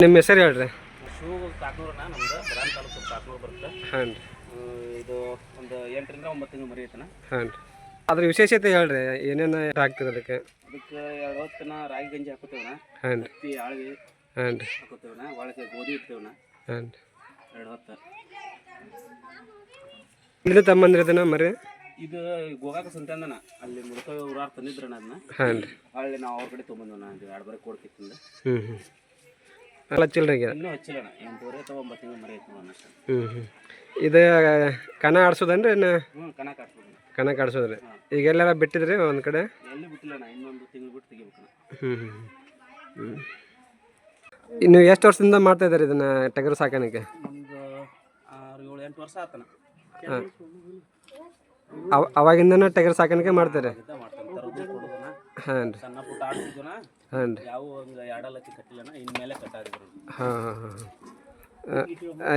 ನಿಮ್ಮ ಹೆಸರು ಹೇಳ್ರಿ. ಶಿವ ಕಾಕ್ನೂರನ ನಮ್ದು ಬದಾಮಿ ತಾಲೂಕು ಕಾಕ್ನೂರು ಬರುತ್ತೆ. ಹಾಂ ರೀ. ಇದು ಒಂದು ಎಂಟರಿಂದ ಒಂಬತ್ತು ತಿಂಗಳು ಮರಿ ಐತನ ಹಾಂ ರೀ. ಅದ್ರ ವಿಶೇಷತೆ ಹೇಳ್ರಿ ಏನೇನು ಹಾಕ್ತೀರ ಅದಕ್ಕೆ? ಅದಕ್ಕೆ ಎರಡು ಹೊತ್ತಿನ ರಾಗಿ ಗಂಜಿ ಹಾಕೋತೇವನ ಹಾಂ ರೀ. ಹತ್ತಿ ಆಳ್ವಿ ಹಾಂ ರೀ. ಹಾಕೋತೇವನ ಒಳಗೆ ಗೋಧಿ ಇಡ್ತೇವನ ಹಾಂ ರೀ. ಎರಡು ಹೊತ್ತು. ಇಲ್ಲಿ ತಮ್ಮಂದ್ರಿ ಅದನ್ನ ಮರಿ? ಇದು ಗೋಗಾಕ ಸಂತಂದನ ಅಲ್ಲಿ ಮುದುಕ ಊರಾರು ತಂದಿದ್ರನ ಅದನ್ನ. ಹಾಂ ರೀ. ಅಲ್ಲಿ ನಾವು ಅವ್ರ ಕಡೆ ತೊಗೊಂಬಂದವನ ಎರಡು ಬರೀ ಕೊಡ್ತಿತ್ತು ಹ್ಞೂ ಹ್ಞೂ ಅಲ್ಲ ಚಿಲ್ರಿಗೆ ಇನ್ನೂ ಹಚ್ಚಿಲ್ಲಣ ಎಂಟೂವರೆ ಅಥವಾ ಒಂಬತ್ತು ತಿಂಗಳು ಮರಿ ಐತೆ ನೋಡೋಣ ಅಷ್ಟೇ. ಹ್ಞೂ ಹ್ಞೂ ಇದು ಕಣ ಆಡ್ಸೋದನ್ರಿ ಇನ್ನು? ಹ್ಞೂ ಕಣ ಕಾಟ್ಬೋದು ಕಣ ಕಾಡ್ಸೋದ್ರಿ. ಈಗ ಎಲ್ಲಾರ ಬಿಟ್ಟಿದ್ರಿ ಒಂದು ಕಡೆ? ಎಲ್ಲಿ ಬಿಟ್ಟಿಲ್ಲಣ್ಣ ಇನ್ನೊಂದು ತಿಂಗಳು ಬಿಟ್ಟು ತೆಗಿಬೇಕಣ್ಣ. ಹ್ಞೂ ಹ್ಞೂ ಹ್ಞೂ ಇನ್ನು ಎಷ್ಟು ವರ್ಷದಿಂದ ಮಾಡ್ತಾ ಇದ್ದಾರೆ ಇದನ್ನ ಟಗರು ಸಾಕಾಣಿಕೆ? ಒಂದು ಆರು ಏಳು ಎಂಟು ವರ್ಷ ಆತನ ಅವ ಅವಾಗಿಂದನೇ ಟಗರು ಸಾಕಾಣಿಕೆ ಮಾಡ್ತಾರೆ? ಹಾಂ ರೀ ಸಣ್ಣ ಪುಟ್ಟ ಆಡ್ತಿದ್ವನ ಹಾಂ ರೀ ಯಾವ ಒಂದು ಎರಡಲ್ಲಕ್ಕಿ ಕಟ್ಟಿಲ್ಲನ? ಇನ್ನು ಮೇಲೆ ಕಟ್ಟಾರಿದ್ರು ಹಾಂ ಹಾಂ ಹಾಂ.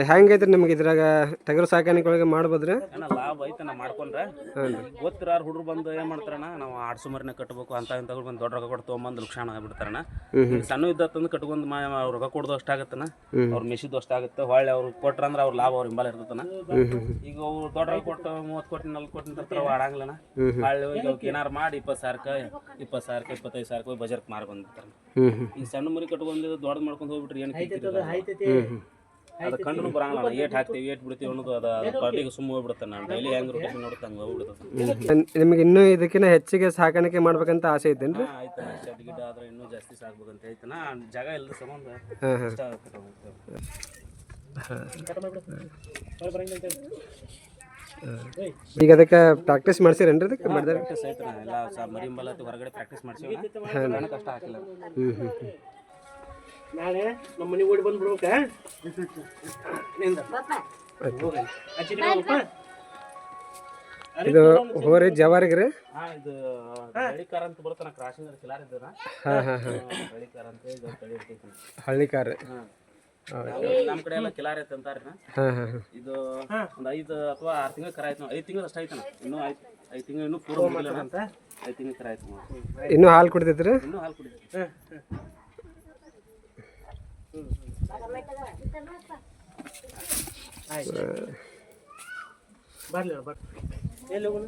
ಹೆಂಗೈತ್ರಿ ನಿಮ್ಗೆ ಇದ್ರಾಗ ಟಗರು ಸಾಕಾಣಿಕೆ ಒಳಗೆ ಮಾಡ್ಬೋದ್ರಿ? ಅಣ್ಣ ಲಾಭ ಐತನ ಮಾಡ್ಕೊಂಡ್ರೆ. ಹಾಂ ಗೊತ್ತಿರಾರ ಹುಡುಗರು ಬಂದು ಏನು ಮಾಡ್ತಾರಣ್ಣ ನಾವು ಆಡ್ಸು ಮರಿನ ಕಟ್ಟಬೇಕು ಅಂತ ಇಂಥವ್ರು ಬಂದು ದೊಡ್ಡ ರೊಕ್ಕ ಕೊಟ್ಟು ತೊಗೊಂಬಂದು ಲಕ್ಷಣ ಆಗಿಬಿಡ್ತಾರಣ ಸಣ್ಣ ಇದ್ದ ಸಣ್ಣ ಇದ್ದತ್ತಂದು ಕಟ್ಕೊಂಡು ಮಾ ಅವ್ರು ರೊಕ್ಕ ಕೊಡೋದು ಅಷ್ಟಾಗತ್ತನ ಅವ್ರು ಮೆಸಿದ್ದು ಅಷ್ಟಾಗುತ್ತೆ ಹೊಳ್ಳಿ ಅವ್ರು ಕೊಟ್ರಂದ್ರೆ ಅವ್ರ ಲಾಭ ಅವ್ರ ಹಿಂಬಾಲ ಇರ್ತತನ ಈಗ ಅವ್ರು ದೊಡ್ಡ ರೊಕ್ಕ ಕೊಟ್ಟು ಮೂವತ್ತು ಕೋಟಿ ನಲ್ವತ್ತು ಕೋಟಿ ತರ್ತಾರೆ ಅವು ಆಡಂಗಿಲ್ಲನ ಹೊಳ್ಳಿ ಹೋಗಿ ಅವ್ಕೆ ಏನಾರು ಮಾಡಿ ಇಪ್ಪತ್ತು ಸಾವಿರಕ್ಕೆ ಇಪ್ಪತ್ತು ಸಾವಿರಕ್ಕೆ ಇಪ್ಪತ್ತೈದು ಸಾವಿರಕ್ಕೆ ಹೋಗಿ ಬಜಾರ್ಗೆ ಮಾರಿ ಹ್ಞೂ ಈಗ ಸಣ್ಣ ಮರಿ ಕಟ್ಕೊಂಡು ದೊಡ್ಡದು ಮಾಡ್ಕೊಂಡು ಹೋಗ್ಬಿಟ್ರಿ ಏನು ಅದು ಕಂಡು ಬರಂಗಿಲ್ಲ ಏಟ್ ಹಾಕ್ತೀವಿ ಏಟ್ ಬಿಡ್ತೀವಿ ಅನ್ನೋದು ಅದು ಪಾರ್ಟಿಗೆ ಸುಮ್ಮ ಹೋಗ್ಬಿಡುತ್ತೆ ನಾನು. ಡೈಲಿ ಹೆಂಗ್ ರೊಟೇಷನ್ ನೋಡುತ್ತೆ ಹಂಗೆ ಹೋಗ್ಬಿಡುತ್ತೆ. ನಿಮ್ಗೆ ಇನ್ನೂ ಇದಕ್ಕಿಂತ ಹೆಚ್ಚಿಗೆ ಸಾಕಾಣಿಕೆ ಮಾಡ್ಬೇಕಂತ ಆಸೆ ಐತೇನ್ರಿ ರೀ ಆಯ್ತು. ಶೆಡ್ ಗಿಡ ಆದ್ರೆ ಇನ್ನೂ ಜಾಸ್ತಿ ಸಾಕ್ಬೇಕಂತ ನಾ ಜಾಗ ಇಲ್ಲದ ಸಂಬಂಧ ಇಷ್ಟ ಆಗುತ್ತೆ ಈಗ ಅದಕ್ಕೆ ಪ್ರಾಕ್ಟೀಸ್ ಮಾಡ್ಸಿರೇನ್ರಿ ಅದಕ್ಕೆ? ಮಾಡಿದ್ರೆ ಪ್ರಾಕ್ಟೀಸ್ ಐತನ ಎಲ್ಲ ಮರಿ ಹೊರಗಡೆ ಪ್ರಾಕ್ಟೀಸ್ ಮಾಡ್ಸೀವಿ ನಾನು ಕಷ್ಟ ಹಾಕಿಲ್ಲ. ಹ್ಞೂ ಹ್ಞೂ ಹ್ಞೂ ನಾಳೆ ನಮ್ಮ ಮನೆಗೆ ಓಡಿ ಬಂದ್ಬಿಡ್ಬೇಕ ಇದು ಹೋರಿ ಜವಾರಿಗೆ ರೀ? ಹಾಂ ಇದು ಹಳ್ಳಿಕಾರ ಅಂತ ಬರ್ತಾನ ಕ್ರಾಸಿಂಗ್ ಕಿಲಾರ ಇದ್ದಾರ ಹಾಂ ಹಾಂ ಹಾಂ. ಹಳ್ಳಿಕಾರ ಅಂತ ಇದು ತಳಿ ಇರ್ತೈತಿ ಹಳ್ಳಿಕಾರ ರೀ? ಹಾಂ. ನಮ್ಮ ಕಡೆ ಎಲ್ಲ ಕಿಲಾರ ಐತೆ ಅಂತಾರ ಹಾಂ ಹಾಂ ಹಾಂ. ಇದು ಒಂದು ಐದು ಅಥವಾ ಆರು ತಿಂಗಳ ಕರ ಆಯ್ತು ಐದು ತಿಂಗಳು ಅಷ್ಟು ಆಯ್ತನ ಇನ್ನೂ ಆಯ್ತು ಐದು ತಿಂಗಳು ಇನ್ನೂ ಪೂರ್ವ ಮುಗಿಲಿಲ್ಲ ಅಂತ? ಐದು ತಿಂಗಳ ಕರ ಆಯ್ತು. ಇನ್ನೂ ಹಾಲು ಕುಡಿತೈತ್ರಿ ಇನ್ನೂ ಹಾಲು बाहर ले बाहर। ये लोगों ने।